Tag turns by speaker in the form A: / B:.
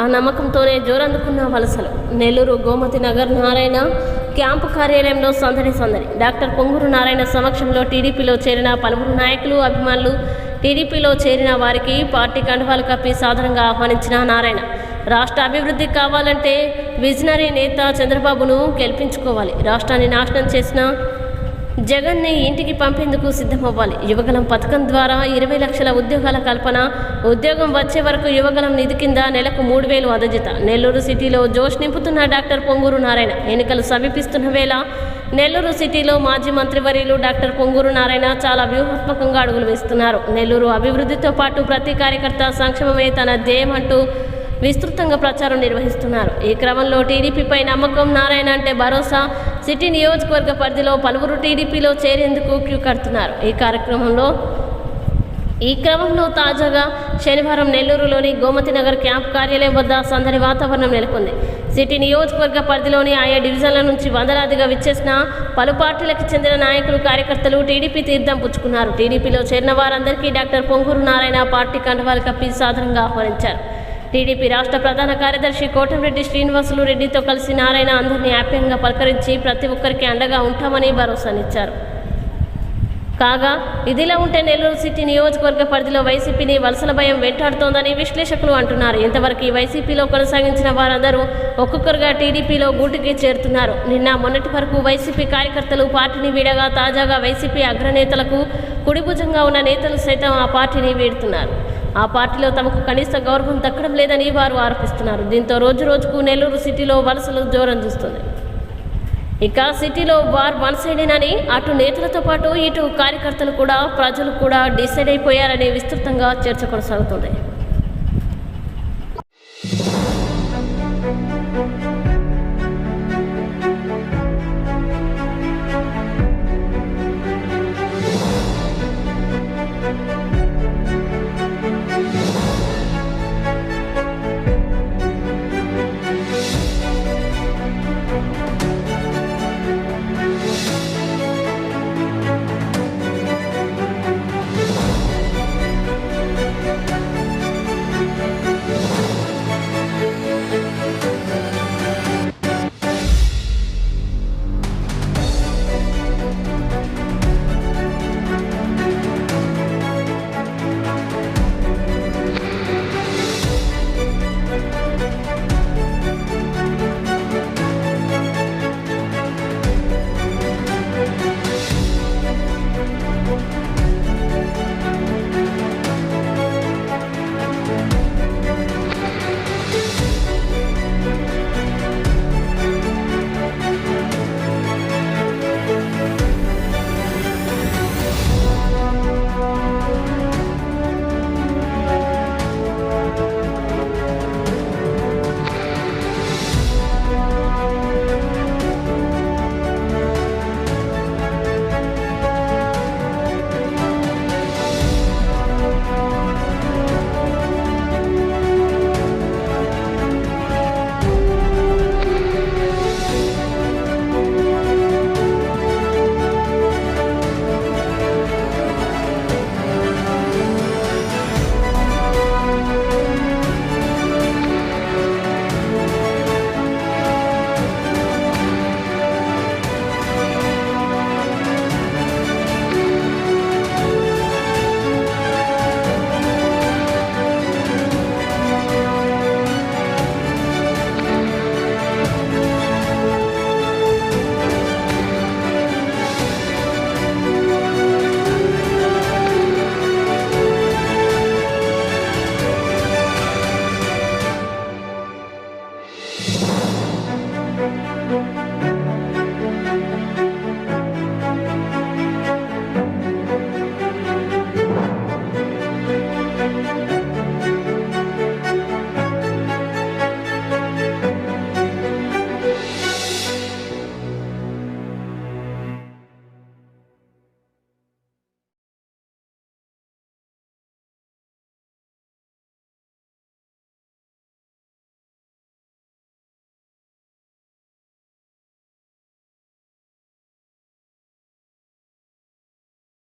A: ఆ నమ్మకంతోనే జోరందుకున్న వలసలు. నెల్లూరు గోమతి నగర్ నారాయణ క్యాంపు కార్యాలయంలో సందడి సందడి. డాక్టర్ పొంగూరు నారాయణ సమక్షంలో టీడీపీలో చేరిన పలువురు నాయకులు అభిమానులు టీడీపీలో చేరిన వారికి పార్టీ కండువాలు కప్పి సాధారణంగా ఆహ్వానించిన నారాయణ. రాష్ట్ర అభివృద్ధి కావాలంటే విజనరీ నేత చంద్రబాబును గెలిపించుకోవాలి. రాష్ట్రాన్ని నాశనం చేసిన జగన్ని ఇంటికి పంపేందుకు సిద్ధమవ్వాలి. యువగలం పథకం ద్వారా ఇరవై లక్షల ఉద్యోగాల కల్పన ఉద్యోగం వచ్చే వరకు యువగలం నిధి కింద నెలకు మూడు వేలు అదజిత. నెల్లూరు సిటీలో జోష్ నింపుతున్న డాక్టర్ పొంగూరు నారాయణ. ఎన్నికలు సమీపిస్తున్న వేళ నెల్లూరు సిటీలో మాజీ మంత్రివర్యులు డాక్టర్ పొంగూరు నారాయణ చాలా వ్యూహాత్మకంగా అడుగులు వేస్తున్నారు. నెల్లూరు అభివృద్ధితో పాటు ప్రతి కార్యకర్త సంక్షేమమే తన ధ్యేయం అంటూ విస్తృతంగా ప్రచారం నిర్వహిస్తున్నారు. ఈ క్రమంలో టీడీపీపై నమ్మకం నారాయణ అంటే భరోసా సిటీ నియోజకవర్గ పరిధిలో పలువురు టీడీపీలో చేరేందుకు క్యూ కడుతున్నారు. ఈ కార్యక్రమంలో ఈ క్రమంలో తాజాగా శనివారం నెల్లూరులోని గోమతి నగర్ క్యాంప్ కార్యాలయం వద్ద సందడి వాతావరణం నెలకొంది. సిటీ నియోజకవర్గ పరిధిలోని ఆయా డివిజన్ల నుంచి వందలాదిగా విచ్చేసిన పలు పార్టీలకు చెందిన నాయకులు కార్యకర్తలు టీడీపీ తీర్థం పుచ్చుకున్నారు. టీడీపీలో చేరిన వారందరికీ డాక్టర్ పొంగూరు నారాయణ పార్టీ కండవాలు కప్పి సాధారణంగా ఆహ్వానించారు. టీడీపీ రాష్ట్ర ప్రధాన కార్యదర్శి కోటంరెడ్డి శ్రీనివాసులు రెడ్డితో కలిసి నారాయణ అందరినీ ఆప్యాయంగా పలకరించి ప్రతి ఒక్కరికి అండగా ఉంటామని భరోసానిచ్చారు. కాగా ఇదిలా ఉంటే నెల్లూరు సిటీ నియోజకవర్గ పరిధిలో వైసీపీని వలసల భయం వెంటాడుతోందని విశ్లేషకులు అంటున్నారు. ఇంతవరకు ఈ వైసీపీలో కొనసాగించిన వారందరూ ఒక్కొక్కరుగా టీడీపీలో గూటికి చేరుతున్నారు. నిన్న మొన్నటి వరకు వైసీపీ కార్యకర్తలు పార్టీని వీడగా తాజాగా వైసీపీ అగ్రనేతలకు కుడిభుజంగా ఉన్న నేతలు సైతం ఆ పార్టీని వీడుతున్నారు. ఆ పార్టీలో తమకు కనీస గౌరవం దక్కడం లేదని వారు ఆరోపిస్తున్నారు. దీంతో రోజు రోజుకు నెల్లూరు సిటీలో వలసలు జోరం చూస్తుంది. ఇక సిటీలో వార్ వన్ సైడేనని అటు నేతలతో పాటు ఇటు కార్యకర్తలు కూడా ప్రజలు కూడా డిసైడ్ అయిపోయారని విస్తృతంగా చర్చ కొనసాగుతుంది.